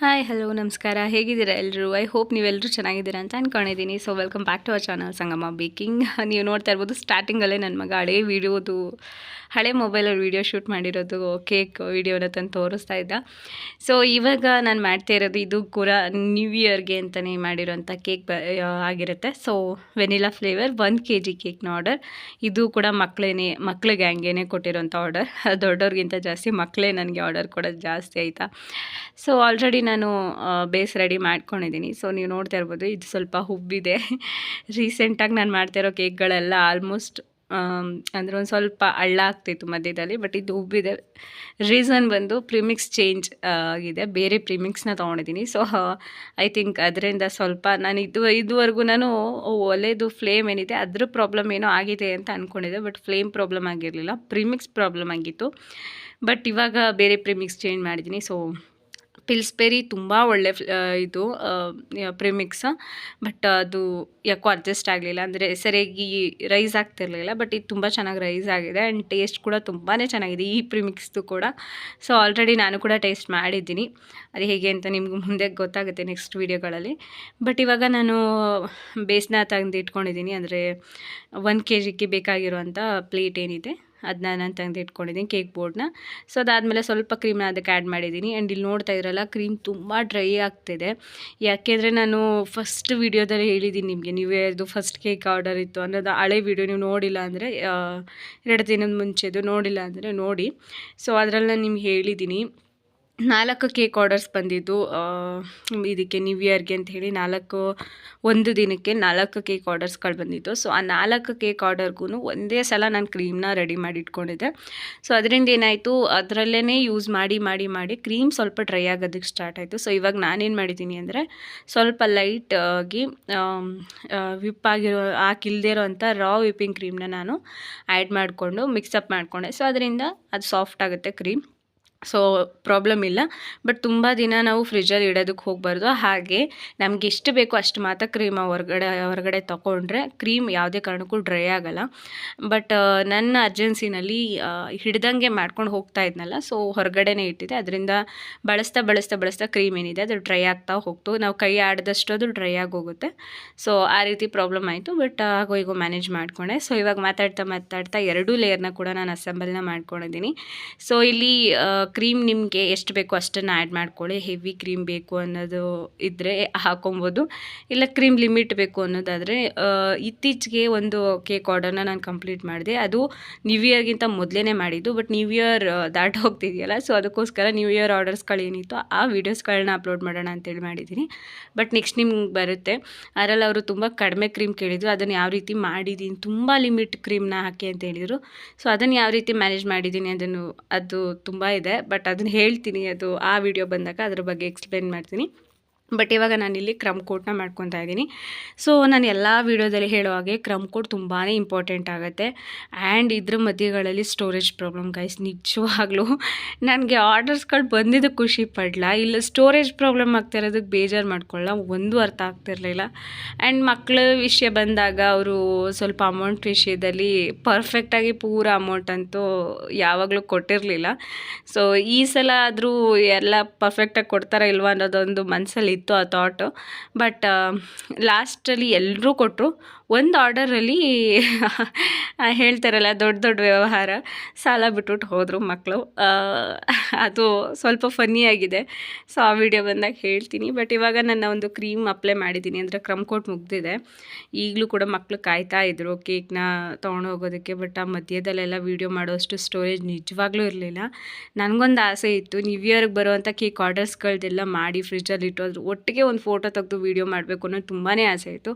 Hi hello ನಮಸ್ಕಾರ. ಹೇಗಿದ್ದೀರಾ ಎಲ್ಲರೂ ಐ ಹೋಪ್ ನೀವೆಲ್ಲರೂ ಚೆನ್ನಾಗಿದ್ದೀರಾ ಅಂತ ಅಂದ್ಕೊಂಡಿದ್ದೀನಿ so welcome back to our channel Sangama baking ನೀವು ನೋಡ್ತಾ ಇರ್ಬೋದು ಸ್ಟಾರ್ಟಿಂಗಲ್ಲೇ ನನ್ನ ಮಗ ಹಳೆ ವೀಡಿಯೋದು, ಹಳೆ ಮೊಬೈಲಲ್ಲಿ ವೀಡಿಯೋ ಶೂಟ್ ಮಾಡಿರೋದು ಕೇಕ್ ವೀಡಿಯೋನ ತಂದು ತೋರಿಸ್ತಾ ಇದ್ದ. ಸೊ ಇವಾಗ ನಾನು ಮಾಡ್ತಾ ಇರೋದು ಇದು ಕೂಡ ನ್ಯೂ ಇಯರ್ಗೆ ಅಂತಲೇ ಮಾಡಿರೋಂಥ ಕೇಕ್ ಬ ಆಗಿರುತ್ತೆ. So vanilla flavour one K G ಕೇಕ್ನ order ಇದು ಕೂಡ ಮಕ್ಕಳೇನೆ ಮಕ್ಳಿಗೆ ಹಂಗೇನೆ ಕೊಟ್ಟಿರೋಂಥ ಆರ್ಡರ್ ದೊಡ್ಡವ್ರಿಗಿಂತ ಜಾಸ್ತಿ ಮಕ್ಕಳೇ ನನಗೆ ಆರ್ಡರ್ ಕೊಡೋದು ಜಾಸ್ತಿ ಆಯಿತಾ. ಸೊ ಆಲ್ರೆಡಿ ನಾನು ಬೇಸ್ ರೆಡಿ ಮಾಡ್ಕೊಂಡಿದ್ದೀನಿ ಸೊ ನೀವು ನೋಡ್ತಾ ಇರ್ಬೋದು, ಇದು ಸ್ವಲ್ಪ ಹುಬ್ಬಿದೆ. ರೀಸೆಂಟಾಗಿ ನಾನು ಮಾಡ್ತಾ ಇರೋ ಕೇಕ್ಗಳೆಲ್ಲ ಆಲ್ಮೋಸ್ಟ್ ಅಂದರೆ ಒಂದು ಸ್ವಲ್ಪ ಹಳ್ಳ ಆಗ್ತಿತ್ತು ಮಧ್ಯದಲ್ಲಿ ಬಟ್ ಇದು ಉಬ್ಬಿದೆ ರೀಸನ್ ಬಂದು ಪ್ರಿಮಿಕ್ಸ್ ಚೇಂಜ್ ಆಗಿದೆ. ಬೇರೆ ಪ್ರಿಮಿಕ್ಸ್ನ ತೊಗೊಂಡಿದ್ದೀನಿ ಸೊ ಐ ಥಿಂಕ್ ಅದರಿಂದ ಸ್ವಲ್ಪ ನಾನು ಇದು, ಇದುವರೆಗೂ ನಾನು ಒಲೆದು ಫ್ಲೇಮ್ ಏನಿದೆ, ಅದ್ರ ಪ್ರಾಬ್ಲಮ್ ಏನೋ ಆಗಿದೆ ಅಂತ ಅಂದ್ಕೊಂಡಿದ್ದೆ ಬಟ್ ಫ್ಲೇಮ್ ಪ್ರಾಬ್ಲಮ್ ಆಗಿರಲಿಲ್ಲ ಪ್ರಿಮಿಕ್ಸ್ ಪ್ರಾಬ್ಲಮ್ ಆಗಿತ್ತು. ಬಟ್ ಇವಾಗ ಬೇರೆ ಪ್ರಿಮಿಕ್ಸ್ ಚೇಂಜ್ ಮಾಡಿದ್ದೀನಿ ಸೊ ಪಿಲ್ಸ್ಬೆರಿ ತುಂಬ ಒಳ್ಳೆ ಇದು ಪ್ರಿಮಿಕ್ಸ್ ಬಟ್ ಅದು ಯಾಕೋ ಅಡ್ಜಸ್ಟ್ ಆಗಲಿಲ್ಲ. ಅಂದರೆ ಸರಿಯಾಗಿ ರೈಸ್ ಆಗ್ತಿರ್ಲಿಲ್ಲ. ಬಟ್ ಇದು ತುಂಬ ಚೆನ್ನಾಗಿ ರೈಸ್ ಆಗಿದೆ. ಆ್ಯಂಡ್ ಟೇಸ್ಟ್ ಕೂಡ ತುಂಬಾ ಚೆನ್ನಾಗಿದೆ ಈ ಪ್ರಿಮಿಕ್ಸ್ದು ಕೂಡ. ಸೊ ಆಲ್ರೆಡಿ ನಾನು ಕೂಡ ಟೇಸ್ಟ್ ಮಾಡಿದ್ದೀನಿ. ಅದು ಹೇಗೆ ಅಂತ ನಿಮ್ಗೆ ಮುಂದೆ ಗೊತ್ತಾಗುತ್ತೆ ನೆಕ್ಸ್ಟ್ ವೀಡಿಯೋಗಳಲ್ಲಿ ಬಟ್ ಇವಾಗ ನಾನು ಬೇಸ್ನ ತಂದು ಇಟ್ಕೊಂಡಿದ್ದೀನಿ ಅಂದರೆ ಒನ್ ಕೆ ಜಿಗೆ ಬೇಕಾಗಿರುವಂಥ ಪ್ಲೇಟ್ ಏನಿದೆ. ಅದನ್ನ ನಾನು ತಂದು ಇಟ್ಕೊಂಡಿದ್ದೀನಿ ಕೇಕ್ ಬೋರ್ಡ್ನ ಸೊ ಅದಾದಮೇಲೆ ಸ್ವಲ್ಪ ಕ್ರೀಮ್ನ ಅದಕ್ಕೆ ಆ್ಯಡ್ ಮಾಡಿದ್ದೀನಿ ಆ್ಯಂಡ್ ಇಲ್ಲಿ ನೋಡ್ತಾ ಇದ್ರಲ್ಲ ಕ್ರೀಮ್ ತುಂಬ ಡ್ರೈ ಆಗ್ತಿದೆ. ಯಾಕೆಂದರೆ ನಾನು ಫಸ್ಟ್ ವೀಡಿಯೋದಲ್ಲಿ ಹೇಳಿದ್ದೀನಿ ನಿಮಗೆ, ನೀವೇ ಇದು ಫಸ್ಟ್ ಕೇಕ್ ಆರ್ಡರ್ ಇತ್ತು ಅನ್ನೋದು. ಹಳೆ ವೀಡಿಯೋ ನೀವು ನೋಡಿಲ್ಲ ಅಂದರೆ ಎರಡು ದಿನದ ಮುಂಚೆದು ನೋಡಿಲ್ಲ ಅಂದರೆ ನೋಡಿ. ಸೊ ಅದರಲ್ಲಿ ನಾನು ನಿಮ್ಗೆ ಹೇಳಿದ್ದೀನಿ ನಾಲ್ಕು ಕೇಕ್ ಆರ್ಡರ್ಸ್ ಬಂದಿದ್ದು ಇದಕ್ಕೆ ನ್ಯೂ ಇಯರ್ಗೆ ಅಂತ ಹೇಳಿ ನಾಲ್ಕು, ಒಂದು ದಿನಕ್ಕೆ ನಾಲ್ಕು ಕೇಕ್ ಆರ್ಡರ್ಸ್ಗಳು ಬಂದಿತ್ತು ಸೊ ಆ ನಾಲ್ಕು ಕೇಕ್ ಆರ್ಡರ್ಗೂ ಒಂದೇ ಸಲ ನಾನು ಕ್ರೀಮ್ನ ರೆಡಿ ಮಾಡಿ ಇಟ್ಕೊಂಡಿದ್ದೆ. ಸೊ ಅದರಿಂದ ಏನಾಯಿತು ಅದರಲ್ಲೇ ಯೂಸ್ ಮಾಡಿ ಮಾಡಿ ಮಾಡಿ ಕ್ರೀಮ್ ಸ್ವಲ್ಪ ಡ್ರೈ ಆಗೋದಕ್ಕೆ ಸ್ಟಾರ್ಟ್ ಆಯಿತು. ಸೊ ಇವಾಗ ನಾನೇನು ಮಾಡಿದ್ದೀನಿ ಅಂದರೆ, ಸ್ವಲ್ಪ ಲೈಟ್ ಆಗಿ ವಿಪ್ ಆಗಿರೋ, ಹಾಕಿಲ್ದೇ ಇರೋವಂಥ ರಾ ವಿಪ್ಪಿಂಗ್ ಕ್ರೀಮ್ನ ನಾನು ಆ್ಯಡ್ ಮಾಡಿಕೊಂಡು ಮಿಕ್ಸಪ್ ಮಾಡಿಕೊಂಡೆ. ಸೊ ಅದರಿಂದ ಅದು ಸಾಫ್ಟ್ ಆಗುತ್ತೆ ಕ್ರೀಮ್ ಸೊ ಪ್ರಾಬ್ಲಮ್ ಇಲ್ಲ. ಬಟ್ ತುಂಬ ದಿನ ನಾವು ಫ್ರಿಜ್ಜಲ್ಲಿ ಇಡೋದಕ್ಕೆ ಹೋಗಬಾರ್ದು. ಹಾಗೆ ನಮ್ಗೆ ಎಷ್ಟು ಬೇಕೋ ಅಷ್ಟು ಮಾತ್ರ ಕ್ರೀಮ್ ಹೊರಗಡೆ ಹೊರಗಡೆ ತೊಗೊಂಡ್ರೆ ಕ್ರೀಮ್ ಯಾವುದೇ ಕಾರಣಕ್ಕೂ ಡ್ರೈ ಆಗೋಲ್ಲ. ಬಟ್ ನನ್ನ ಅರ್ಜೆನ್ಸಿನಲ್ಲಿ ಹಿಡ್ದಂಗೆ ಮಾಡ್ಕೊಂಡು ಹೋಗ್ತಾ ಇದ್ನಲ್ಲ ಸೊ ಹೊರಗಡೆನೇ ಇಟ್ಟಿದೆ ಅದರಿಂದ ಬಳಸ್ತಾ ಬಳಸ್ತಾ ಬಳಸ್ತಾ ಕ್ರೀಮ್ ಏನಿದೆ, ಅದು ಡ್ರೈ ಆಗ್ತಾ ಹೋಗ್ತು. ನಾವು ಕೈ ಆಡಿದಷ್ಟು ಅದು ಡ್ರೈ ಆಗಿ ಹೋಗುತ್ತೆ. ಸೊ ಆ ರೀತಿ ಪ್ರಾಬ್ಲಮ್ ಆಯಿತು. ಬಟ್ ಆಗೋ, ಈಗ ಮ್ಯಾನೇಜ್ ಮಾಡ್ಕೊಂಡೆ. ಸೊ ಇವಾಗ ಮಾತಾಡ್ತಾ ಮಾತಾಡ್ತಾ ಎರಡೂ ಲೇಯರ್ನ ಕೂಡ ನಾನು ಅಸೆಂಬಲ್ನ ಮಾಡ್ಕೊಂಡಿದ್ದೀನಿ. ಸೊ ಇಲ್ಲಿ ಕ್ರೀಮ್ ನಿಮಗೆ ಎಷ್ಟು ಬೇಕು ಅಷ್ಟನ್ನು ಆ್ಯಡ್ ಮಾಡ್ಕೊಳ್ಳಿ. ಹೆವಿ ಕ್ರೀಮ್ ಬೇಕು ಅನ್ನೋದು ಇದ್ದರೆ ಹಾಕೊಬೋದು. ಇಲ್ಲ ಕ್ರೀಮ್ ಲಿಮಿಟ್ ಬೇಕು ಅನ್ನೋದಾದರೆ ಇತ್ತೀಚೆಗೆ ಒಂದು ಕೇಕ್ ಆರ್ಡರ್ನ ನಾನು ಕಂಪ್ಲೀಟ್ ಮಾಡಿದೆ. ಅದು ನ್ಯೂ ಇಯರ್ಗಿಂತ ಮೊದಲೇ ಮಾಡಿದ್ದು. ಬಟ್ ನ್ಯೂ ಇಯರ್ ದಾಟ ಹೋಗ್ತಿದೆಯಲ್ಲ, ಸೊ ಅದಕ್ಕೋಸ್ಕರ ನ್ಯೂ ಇಯರ್ ಆರ್ಡರ್ಸ್ಗಳೇನಿತ್ತು ಆ ವೀಡಿಯೋಸ್ಗಳನ್ನ ಅಪ್ಲೋಡ್ ಮಾಡೋಣ ಅಂತೇಳಿ ಮಾಡಿದ್ದೀನಿ. ಬಟ್ ನೆಕ್ಸ್ಟ್ ನಿಮ್ಗೆ ಬರುತ್ತೆ. ಅದರಲ್ಲಿ ಅವರು ತುಂಬ ಕಡಿಮೆ ಕ್ರೀಮ್ ಕೇಳಿದರು. ಅದನ್ನು ಯಾವ ರೀತಿ ಮಾಡಿದ್ದೀನಿ ತುಂಬ ಲಿಮಿಟ್ ಕ್ರೀಮ್ನ ಹಾಕಿ ಅಂತ ಹೇಳಿದರು. ಸೊ ಅದನ್ನು ಯಾವ ರೀತಿ ಮ್ಯಾನೇಜ್ ಮಾಡಿದ್ದೀನಿ ಅದನ್ನು, ಅದು ತುಂಬ ಇದೆ. ಬಟ್ ಅದನ್ನು ಹೇಳ್ತೀನಿ ಅದು ಆ ವಿಡಿಯೋ ಬಂದಾಗ ಅದ್ರ ಬಗ್ಗೆ ಎಕ್ಸ್ಪ್ಲೇನ್ ಮಾಡ್ತೀನಿ. ಬಟ್ ಇವಾಗ ನಾನಿಲ್ಲಿ ಕ್ರಮ್ ಕೋಟ್ನ ಮಾಡ್ಕೊತಾ ಇದ್ದೀನಿ. ಸೊ ನಾನು ಎಲ್ಲ ವೀಡಿಯೋದಲ್ಲಿ ಹೇಳೋ ಹಾಗೆ ಕ್ರಮ್ ಕೋಟ್ ತುಂಬಾ ಇಂಪಾರ್ಟೆಂಟ್ ಆಗುತ್ತೆ. ಆ್ಯಂಡ್ ಇದ್ರ ಮಧ್ಯಗಳಲ್ಲಿ ಸ್ಟೋರೇಜ್ ಪ್ರಾಬ್ಲಮ್ ಗೈಸ್ ನಿಜವಾಗ್ಲೂ. ನನಗೆ ಆರ್ಡರ್ಸ್ಗಳು ಬಂದಿದ್ದು ಖುಷಿ ಪಡಲ. ಇಲ್ಲ ಸ್ಟೋರೇಜ್ ಪ್ರಾಬ್ಲಮ್ ಆಗ್ತಾ ಇರೋದಕ್ಕೆ ಬೇಜಾರು ಮಾಡ್ಕೊಳ್ಳ ಒಂದು ಅರ್ಥ ಆಗ್ತಿರಲಿಲ್ಲ ಆ್ಯಂಡ್ ಮಕ್ಕಳ ವಿಷಯ ಬಂದಾಗ ಅವರು ಸ್ವಲ್ಪ ಅಮೌಂಟ್ ವಿಷಯದಲ್ಲಿ ಪರ್ಫೆಕ್ಟಾಗಿ ಪೂರ ಅಮೌಂಟ್ ಅಂತೂ ಯಾವಾಗಲೂ ಕೊಟ್ಟಿರಲಿಲ್ಲ. ಸೊ ಈ ಸಲ ಆದರೂ ಎಲ್ಲ ಪರ್ಫೆಕ್ಟಾಗಿ ಕೊಡ್ತಾರಾ ಇಲ್ವಾ ಅನ್ನೋದೊಂದು ಮನಸ್ಸಲ್ಲಿ ಇತ್ತು ಆ ಥಾಟು ಬಟ್ ಲಾಸ್ಟಲ್ಲಿ ಎಲ್ಲರೂ ಕೊಟ್ಟರು ಒಂದು ಆರ್ಡರಲ್ಲಿ ಹೇಳ್ತಾರಲ್ಲ, ದೊಡ್ಡ ದೊಡ್ಡ ವ್ಯವಹಾರ. ಸಾಲ ಬಿಟ್ಬಿಟ್ಟು ಹೋದರು ಮಕ್ಕಳು ಅದು ಸ್ವಲ್ಪ ಫನ್ನಿಯಾಗಿದೆ ಸೊ ಆ ವಿಡಿಯೋ ಬಂದಾಗ ಹೇಳ್ತೀನಿ. ಬಟ್ ಇವಾಗ ನನ್ನ ಒಂದು ಕ್ರೀಮ್ ಅಪ್ಲೈ ಮಾಡಿದ್ದೀನಿ. ಅಂದರೆ ಕ್ರಮ್ ಕೋಟ್ ಮುಗ್ದಿದೆ. ಈಗಲೂ ಕೂಡ ಮಕ್ಕಳು ಕಾಯ್ತಾ ಇದ್ರು ಕೇಕ್ನ ತೊಗೊಂಡು ಹೋಗೋದಕ್ಕೆ. ಬಟ್ ಆ ಮಧ್ಯದಲ್ಲೆಲ್ಲ ವೀಡಿಯೋ ಮಾಡೋಷ್ಟು ಸ್ಟೋರೇಜ್ ನಿಜವಾಗ್ಲೂ ಇರಲಿಲ್ಲ. ನನಗೊಂದು ಆಸೆ ಇತ್ತು. ನ್ಯೂ ಇಯರ್ಗೆ ಬರುವಂಥ ಕೇಕ್ ಆರ್ಡರ್ಸ್ಗಳದೆಲ್ಲ ಮಾಡಿ ಫ್ರಿಜ್ಜಲ್ಲಿ ಇಟ್ಟು ಒಟ್ಟಿಗೆ ಒಂದು ಫೋಟೋ ತೆಗೆದು ವೀಡಿಯೋ ಮಾಡಬೇಕು ಅನ್ನೋದು ತುಂಬಾ ಆಸೆ ಇತ್ತು.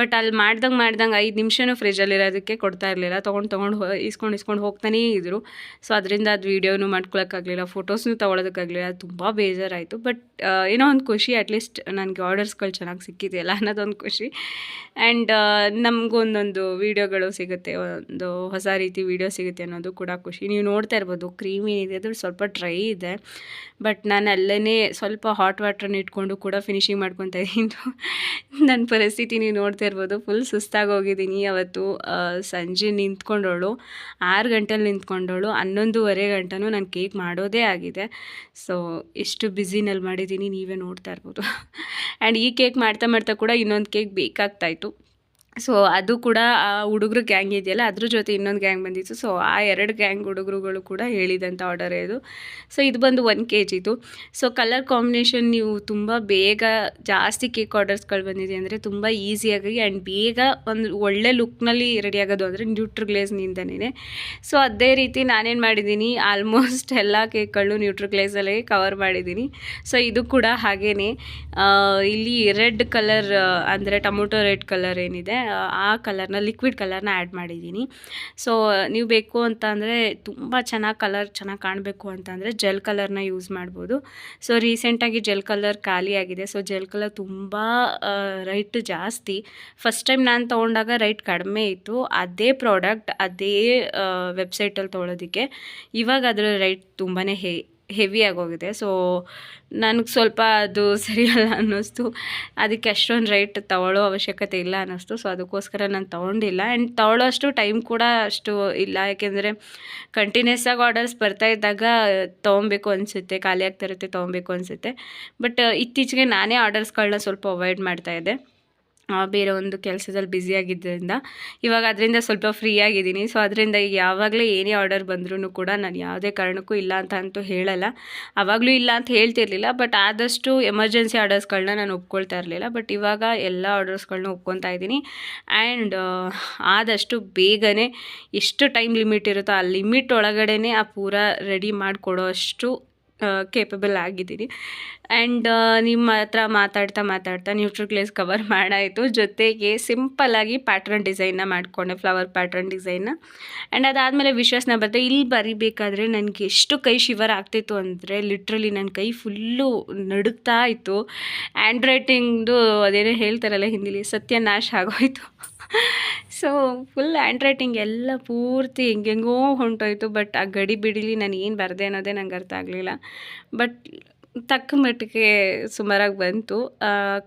ಬಟ್ ಅಲ್ಲಿ ಮಾಡ್ದಂಗೆ ಮಾಡ್ದಂಗೆ ಐದು ನಿಮಿಷನೂ ಫ್ರಿಜ್ಜಲ್ಲಿ ಇರೋದಕ್ಕೆ ಕೊಡ್ತಾ ಇರಲಿಲ್ಲ. ತೊಗೊಂಡು ತೊಗೊಂಡು ಇಸ್ಕೊಂಡು ಇಸ್ಕೊಂಡು ಹೋಗ್ತಾನೇ ಇದ್ದರು ಸೊ ಅದರಿಂದ ಅದು ವೀಡಿಯೋನು ಮಾಡ್ಕೊಳಕ್ಕಾಗಲಿಲ್ಲ ಫೋಟೋಸ್ನೂ ತೊಗೊಳೋದಕ್ಕಾಗಲಿಲ್ಲ ತುಂಬ ಬೇಜಾರಾಯಿತು. ಬಟ್ ಏನೋ ಒಂದು ಖುಷಿ ಅಟ್ಲೀಸ್ಟ್ ನನಗೆ ಆರ್ಡರ್ಸ್ಗಳು ಚೆನ್ನಾಗಿ ಸಿಕ್ಕಿದೆಯಲ್ಲ ಅನ್ನೋದೊಂದು ಖುಷಿ. ಆ್ಯಂಡ್ ನಮಗೊಂದೊಂದು ವೀಡಿಯೋಗಳು ಸಿಗುತ್ತೆ, ಒಂದು ಹೊಸ ರೀತಿ ವೀಡಿಯೋ ಸಿಗುತ್ತೆ ಅನ್ನೋದು ಕೂಡ ಖುಷಿ. ನೀವು ನೋಡ್ತಾ ಇರ್ಬೋದು ಕ್ರೀಮ್ ಏನಿದೆ ಅದು ಸ್ವಲ್ಪ ಡ್ರೈ ಇದೆ. ಬಟ್ ನಾನು ಅಲ್ಲೇ ಸ್ವಲ್ಪ ಹಾಟ್ ವಾಟ್ರನ್ನ ಇಟ್ಕೊಂಡು ಕೂಡ ಕೂಡ ಫಿನಿಶಿಂಗ್ ಮಾಡ್ಕೊತಾ ಇದ್ದೀನಿ. ನನ್ನ ಪರಿಸ್ಥಿತಿ ನೀವು ನೋಡ್ತಾ ಇರ್ಬೋದು. ಫುಲ್ ಸುಸ್ತಾಗಿ ಹೋಗಿದ್ದೀನಿ ಅವತ್ತು. ಸಂಜೆ ನಿಂತ್ಕೊಂಡವಳು ಆರು ಗಂಟೆಲಿ ನಿಂತ್ಕೊಂಡವಳು ಹನ್ನೊಂದುವರೆ ಗಂಟೆನೂ ನಾನು ಕೇಕ್ ಮಾಡೋದೇ ಆಗಿದೆ. ಸೊ ಎಷ್ಟು ಬ್ಯುಸಿನಲ್ಲಿ ಮಾಡಿದ್ದೀನಿ. ನೀವೇ ನೋಡ್ತಾ ಇರ್ಬೋದು. ಆ್ಯಂಡ್ ಈ ಕೇಕ್ ಮಾಡ್ತಾ ಮಾಡ್ತಾ ಕೂಡ ಇನ್ನೊಂದು ಕೇಕ್ ಬೇಕಾಗ್ತಾಯಿತ್ತು ಸೊ ಅದು ಕೂಡ ಆ ಹುಡುಗರು ಗ್ಯಾಂಗ್ ಇದೆಯಲ್ಲ, ಅದ್ರ ಜೊತೆ ಇನ್ನೊಂದು ಗ್ಯಾಂಗ್ ಬಂದಿತ್ತು. ಸೊ ಆ ಎರಡು ಗ್ಯಾಂಗ್ ಹುಡುಗರುಗಳು ಕೂಡ ಹೇಳಿದಂಥ ಆರ್ಡರ್ ಇದು. ಸೊ ಇದು ಬಂದು ಒನ್ ಕೆ ಜಿದು ಸೊ ಕಲರ್ ಕಾಂಬಿನೇಷನ್ ನೀವು ತುಂಬ ಬೇಗ ಜಾಸ್ತಿ ಕೇಕ್ ಆರ್ಡರ್ಸ್ಗಳು ಬಂದಿದೆ ಅಂದರೆ ತುಂಬ ಈಸಿಯಾಗಿ ಆ್ಯಂಡ್ ಬೇಗ ಒಂದು ಒಳ್ಳೆ ಲುಕ್ನಲ್ಲಿ ರೆಡಿ ಆಗೋದು ಅಂದರೆ ನ್ಯೂಟ್ರಿಗ್ಲೇಸ್ನಿಂದನೇ ಸೊ ಅದೇ ರೀತಿ ನಾನೇನು ಮಾಡಿದ್ದೀನಿ ಆಲ್ಮೋಸ್ಟ್ ಎಲ್ಲ ಕೇಕ್ಗಳು ನ್ಯೂಟ್ರಿಗ್ಲೇಸಲ್ಲೇ ಕವರ್ ಮಾಡಿದ್ದೀನಿ. ಸೊ ಇದು ಕೂಡ ಹಾಗೇ ಇಲ್ಲಿ ರೆಡ್ ಕಲರ್ ಅಂದರೆ ಟೊಮೊಟೊ ರೆಡ್ ಕಲರ್ ಏನಿದೆ ಆ, ಕಲರ್ನ ಲಿಕ್ವಿಡ್ ಕಲರ್ನ ಆ್ಯಡ್ ಮಾಡಿದ್ದೀನಿ. ಸೊ ನೀವು ಬೇಕು ಅಂತ ಅಂದರೆ ತುಂಬ ಚೆನ್ನಾಗಿ ಕಲರ್ ಚೆನ್ನಾಗಿ ಕಾಣಬೇಕು ಅಂತಂದರೆ ಜೆಲ್ ಕಲರ್ನ ಯೂಸ್ ಮಾಡ್ಬೋದು. ಸೊ ರೀಸೆಂಟಾಗಿ ಜೆಲ್ ಕಲರ್ ಖಾಲಿ ಆಗಿದೆ. ಸೊ ಜೆಲ್ ಕಲರ್ ತುಂಬ ರೈಟ್ ಜಾಸ್ತಿ. ಫಸ್ಟ್ ಟೈಮ್ ನಾನು ತೊಗೊಂಡಾಗ ರೈಟ್ ಕಡಿಮೆ ಇತ್ತು. ಅದೇ ಪ್ರಾಡಕ್ಟ್ ಅದೇ ವೆಬ್ಸೈಟಲ್ಲಿ ತೊಗೊಳೋದಕ್ಕೆ. ಇವಾಗ ಅದರ ರೈಟ್ ತುಂಬಾ ಹೆ ಹೆವಿ ಆಗೋಗಿದೆ. ಸೊ ನನಗೆ ಸ್ವಲ್ಪ ಅದು ಸರಿಯಲ್ಲ ಅನ್ನಿಸ್ತು. ಅದಕ್ಕೆ ಅಷ್ಟೊಂದು ರೈಟ್ ತಗೊಳ್ಳೋ ಅವಶ್ಯಕತೆ ಇಲ್ಲ ಅನ್ನಿಸ್ತು. ಸೊ ಅದಕ್ಕೋಸ್ಕರ ನಾನು ತೊಗೊಂಡಿಲ್ಲ. ಆ್ಯಂಡ್ ತೊಗೊಳ್ಳೋ ಅಷ್ಟು ಟೈಮ್ ಕೂಡ ಅಷ್ಟು ಇಲ್ಲ. ಯಾಕೆಂದರೆ ಕಂಟಿನ್ಯೂಸ್ ಆಗಿ ಆರ್ಡರ್ಸ್ ಬರ್ತಾ ಇದ್ದಾಗ ತೊಗೊಬೇಕು ಅನಿಸುತ್ತೆ. ಖಾಲಿ ಇರುತ್ತೆ ತೊಗೊಬೇಕು ಅನಿಸುತ್ತೆ. ಬಟ್ ಇತ್ತೀಚೆಗೆ ನಾನೇ ಆರ್ಡರ್ಸ್ಗಳನ್ನ ಸ್ವಲ್ಪ ಅವಾಯ್ಡ್ ಮಾಡ್ತಾ ಇದ್ದೆ. ಆ, ಬೇರೆ ಒಂದು ಕೆಲಸದಲ್ಲಿ ಬ್ಯುಸಿಯಾಗಿದ್ದರಿಂದ ಇವಾಗ ಅದರಿಂದ ಸ್ವಲ್ಪ ಫ್ರೀ ಆಗಿದ್ದೀನಿ. ಸೊ ಅದರಿಂದ ಯಾವಾಗಲೇ ಏನೇ ಆರ್ಡರ್ ಬಂದ್ರೂ ಕೂಡ ನಾನು ಯಾವುದೇ ಕಾರಣಕ್ಕೂ ಇಲ್ಲ ಅಂತ ಅಂತೂ ಹೇಳಲ್ಲ. ಆವಾಗಲೂ ಇಲ್ಲ ಅಂತ ಹೇಳ್ತಿರ್ಲಿಲ್ಲ ಬಟ್ ಆದಷ್ಟು ಎಮರ್ಜೆನ್ಸಿ ಆರ್ಡರ್ಸ್ಗಳನ್ನ ನಾನು ಒಪ್ಕೊಳ್ತಾ ಇರಲಿಲ್ಲ. ಬಟ್ ಇವಾಗ ಎಲ್ಲ ಆರ್ಡರ್ಸ್ಗಳನ್ನ ಒಪ್ಕೊತಾ ಇದ್ದೀನಿ. ಆ್ಯಂಡ್ ಆದಷ್ಟು ಬೇಗನೆ ಎಷ್ಟು ಟೈಮ್ ಲಿಮಿಟ್ ಇರುತ್ತೋ ಆ ಲಿಮಿಟ್ ಒಳಗಡೆ ಆ ಪೂರ ರೆಡಿ ಮಾಡಿಕೊಡೋ ಅಷ್ಟು ಕೇಪಬಲ್ ಆಗಿದ್ದೀನಿ ಆ್ಯಂಡ್ ನಿಮ್ಮ ಹತ್ರ ಮಾತಾಡ್ತಾ ಮಾತಾಡ್ತಾ ನ್ಯೂಟ್ರಿಗ್ಲೇಸ್ ಕವರ್ ಮಾಡಾಯಿತು. ಜೊತೆಗೆ ಸಿಂಪಲ್ಲಾಗಿ ಪ್ಯಾಟ್ರನ್ ಡಿಸೈನ್ನ ಮಾಡಿಕೊಂಡೆ ಫ್ಲವರ್ ಪ್ಯಾಟ್ರನ್ ಡಿಸೈನ್ನ ಆ್ಯಂಡ್ ಅದಾದಮೇಲೆ ವಿಶ್ವಾಸನ ಬರುತ್ತೆ ಇಲ್ಲಿ ಬರಿಬೇಕಾದ್ರೆ ನನಗೆ ಎಷ್ಟು ಕೈ ಶಿವರ್ ಆಗ್ತಿತ್ತು ಅಂದರೆ ಲಿಟ್ರಲಿ ನನ್ನ ಕೈ ಫುಲ್ಲು ನಡುಗ್ತಾ ಇತ್ತು. ಹ್ಯಾಂಡ್ ರೈಟಿಂಗ್ದು ಅದೇನೋ ಹೇಳ್ತಾರಲ್ಲ ಹಿಂದಿಲಿ, ಸತ್ಯನಾಶ ಆಗೋಯ್ತು. ಸೊ ಫುಲ್ ಹ್ಯಾಂಡ್ ರೈಟಿಂಗ್ ಎಲ್ಲ ಪೂರ್ತಿ ಹೆಂಗೆಂಗೋ ಹೊಂಟೋಯ್ತು. ಬಟ್ ಆ ಗಡಿ ಬಿಡಿಲಿ ನಾನು ಏನು ಬರದೆ ಅನ್ನೋದೇ ನಂಗೆ ಅರ್ಥ ಆಗಲಿಲ್ಲ. ಬಟ್ ತಕ್ಕ ಮಟ್ಟಿಗೆ ಸುಮಾರಾಗಿ ಬಂತು.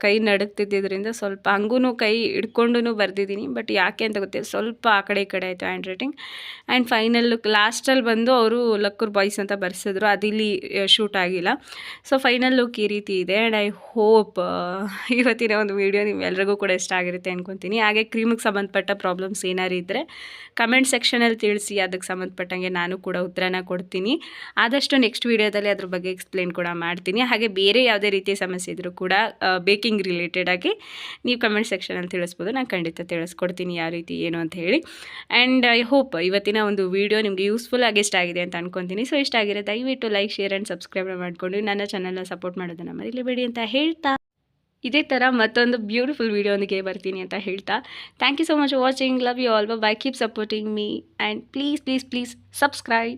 ಕೈ ನಡುಗ್ತಿದ್ದರಿಂದ ಸ್ವಲ್ಪ ಹಂಗೂ ಕೈ ಹಿಡ್ಕೊಂಡು ಬರೆದಿದ್ದೀನಿ. ಬಟ್ ಯಾಕೆ ಅಂತ ಗೊತ್ತಿಲ್ಲ. ಸ್ವಲ್ಪ ಆ ಕಡೆ ಈ ಕಡೆ ಆಯಿತು ಹ್ಯಾಂಡ್ ರೈಟಿಂಗ್. ಆ್ಯಂಡ್ ಫೈನಲ್ ಲಾಸ್ಟಲ್ಲಿ ಬಂದು ಅವರು ಲಕ್ಕೂರ್ ಬಾಯ್ಸ್ ಅಂತ ಬರ್ಸಿದ್ರು. ಅದಿಲ್ಲಿ ಶೂಟ್ ಆಗಿಲ್ಲ. ಸೊ, ಫೈನಲ್ ಲುಕ್ ಈ ರೀತಿ ಇದೆ. ಆ್ಯಂಡ್ ಐ ಹೋಪ್ ಇವತ್ತಿನ ಒಂದು ವೀಡಿಯೋ ನಿಮ್ಮೆಲ್ರಿಗೂ ಕೂಡ ಇಷ್ಟ ಆಗಿರುತ್ತೆ ಅಂದ್ಕೊತೀನಿ ಹಾಗೆ ಕ್ರೀಮಿಗೆ ಸಂಬಂಧಪಟ್ಟ ಪ್ರಾಬ್ಲಮ್ಸ್ ಏನಾರು ಇದ್ದರೆ ಕಮೆಂಟ್ ಸೆಕ್ಷನಲ್ಲಿ ತಿಳಿಸಿ. ಅದಕ್ಕೆ ಸಂಬಂಧಪಟ್ಟಂಗೆ ನಾನು ಕೂಡ ಉತ್ತರನ ಕೊಡ್ತೀನಿ. ಆದಷ್ಟು ನೆಕ್ಸ್ಟ್ ವೀಡಿಯೋದಲ್ಲಿ ಅದ್ರ ಬಗ್ಗೆ ಎಕ್ಸ್ಪ್ಲೇನ್ ಕೂಡ ಮಾಡ್ತೀನಿ. ಹಾಗೆ ಬೇರೆ ಯಾವುದೇ ರೀತಿಯ ಸಮಸ್ಯೆ ಇದ್ದರೂ ಕೂಡ ಬೇಕಿಂಗ್ ರಿಲೇಟೆಡ್ ಆಗಿ ನೀವು ಕಮೆಂಟ್ ಸೆಕ್ಷನಲ್ಲಿ ತಿಳಿಸ್ಬೋದು. ನಾನು ಖಂಡಿತ ತಿಳಿಸ್ಕೊಡ್ತೀನಿ ಯಾವ ರೀತಿ, ಏನು ಅಂತ ಹೇಳಿ. ಆ್ಯಂಡ್ ಐ ಹೋಪ್ ಇವತ್ತಿನ ಒಂದು ವೀಡಿಯೋ ನಿಮಗೆ ಯೂಸ್ಫುಲ್ ಆಗಿ ಇಷ್ಟ ಆಗಿದೆ ಅಂತ ಅನ್ಕೊತೀನಿ. ಸೊ ಇಷ್ಟ ಆಗಿರೋ ದಯವಿಟ್ಟು ಲೈಕ್ ಶೇರ್ ಆ್ಯಂಡ್ ಸಬ್ಸ್ಕ್ರೈಬ್ ಮಾಡಿಕೊಂಡು ನನ್ನ ಚಾನಲ್ನ ಸಪೋರ್ಟ್ ಮಾಡೋದನ್ನು ಮರಿಲೇಬೇಡಿ ಅಂತ ಹೇಳ್ತಾ. ಇದೇ ಥರ ಮತ್ತೊಂದು ಬ್ಯೂಟಿಫುಲ್ ವೀಡಿಯೋನಿಗೆ ಬರ್ತೀನಿ ಅಂತ ಹೇಳ್ತಾ. Thank you so much watching love you all bye keep supporting me and please please please subscribe